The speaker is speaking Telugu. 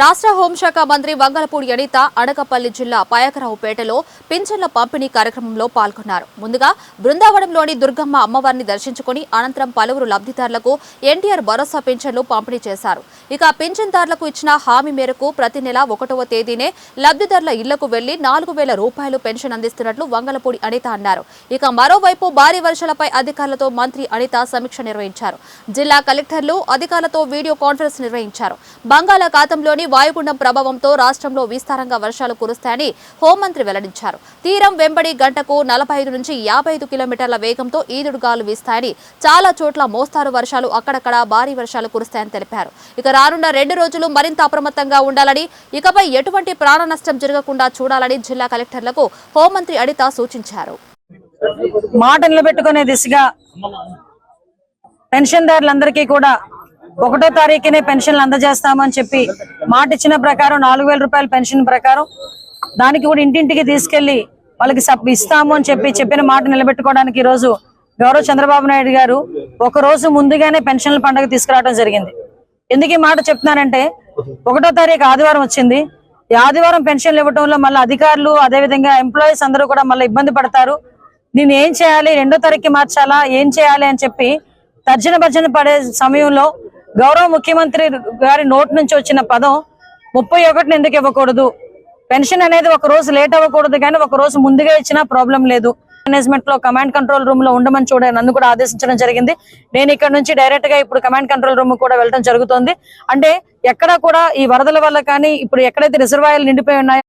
రాష్ట్ర హోంశాఖ మంత్రి వంగలపూడి అనిత అనకపల్లి జిల్లా పాయకరావుపేటలో పింఛన్ల పంపిణీ కార్యక్రమంలో పాల్గొన్నారు. ముందుగా బృందావనంలోని దుర్గమ్మ అమ్మవారిని దర్శించుకుని అనంతరం పలువురు లబ్ధిదారులకు ఎన్టీఆర్ భరోసా పింఛన్లు పంపిణీ చేశారు. ఇక పింఛన్దారులకు ఇచ్చిన హామీ మేరకు ప్రతి నెల ఒకటవ తేదీనే లబ్ధిదారుల ఇళ్ళకు వెళ్ళి నాలుగు వేల రూపాయలు పెన్షన్ అందిస్తున్నట్లు వంగలపూడి అనిత అన్నారు. ఇక మరోవైపు భారీ వర్షాలపై అధికారులతో మంత్రి అనిత సమీక్ష నిర్వహించారు. జిల్లా కలెక్టర్లు అధికారులతో వీడియో కాన్ఫరెన్స్ నిర్వహించారు. బంగాళాఖాతంలోని వాయుగుండం ప్రభావంతో రాష్ట్రంలో విస్తారంగా వర్షాలు కురుస్తాయని హోంమంత్రి వెల్లడించారు. తీరం వెంబడి గంటకు నలభై ఐదు నుంచి యాభై ఐదు కిలోమీటర్ల వేగంతో ఈదుడుగాలు వీస్తాయని చాలా చోట్ల మోస్తారు వర్షాలు అక్కడక్కడ భారీ వర్షాలు కురుస్తాయని తెలిపారు. ఇక రానున్న రెండు రోజులు మరింత అప్రమత్తంగా ఉండాలని ఇకపై ఎటువంటి ప్రాణ నష్టం జరగకుండా చూడాలని జిల్లా కలెక్టర్లకు హోంమంత్రి అడిత సూచించారు. మాట నిలబెట్టుకునే దిశగా పెన్షన్దారులందరికీ కూడా ఒకటో తారీఖునే పెన్షన్లు అందజేస్తామని చెప్పి మాట ఇచ్చిన ప్రకారం నాలుగు వేల రూపాయల పెన్షన్ ప్రకారం దానికి కూడా ఇంటింటికి తీసుకెళ్ళి వాళ్ళకి సబ్ ఇస్తాము అని చెప్పి చెప్పిన మాట నిలబెట్టుకోవడానికి ఈ రోజు గౌరవ చంద్రబాబు నాయుడు గారు ఒక రోజు ముందుగానే పెన్షన్ల పండుగ తీసుకురావడం జరిగింది. ఎందుకు ఈ మాట చెప్తున్నానంటే ఒకటో తారీఖు ఆదివారం వచ్చింది. ఈ ఆదివారం పెన్షన్లు ఇవ్వడంలో మళ్ళీ అధికారులు అదేవిధంగా ఎంప్లాయీస్ అందరూ కూడా మళ్ళీ ఇబ్బంది పడతారు. నేను ఏం చేయాలి? రెండో తారీఖు మార్చాలా? ఏం చేయాలి అని చెప్పి తర్జన భర్జన పడే సమయంలో గౌరవ ముఖ్యమంత్రి గారి నోటి నుంచి వచ్చిన పదం ముప్పై ఒకటిని ఎందుకు ఇవ్వకూడదు? పెన్షన్ అనేది ఒక రోజు లేట్ అవ్వకూడదు కానీ ఒక రోజు ముందుగా ఇచ్చినా ప్రాబ్లం లేదు. మేనేజ్మెంట్లో కమాండ్ కంట్రోల్ రూమ్లో ఉండమని చూడ నన్ను కూడా ఆదేశించడం జరిగింది. నేను ఇక్కడ నుంచి డైరెక్ట్గా ఇప్పుడు కమాండ్ కంట్రోల్ రూమ్ కూడా వెళ్ళడం జరుగుతుంది. అంటే ఎక్కడ కూడా ఈ వరదల వల్ల కానీ ఇప్పుడు ఎక్కడైతే రిజర్వాయర్లు నిండిపోయి ఉన్నాయో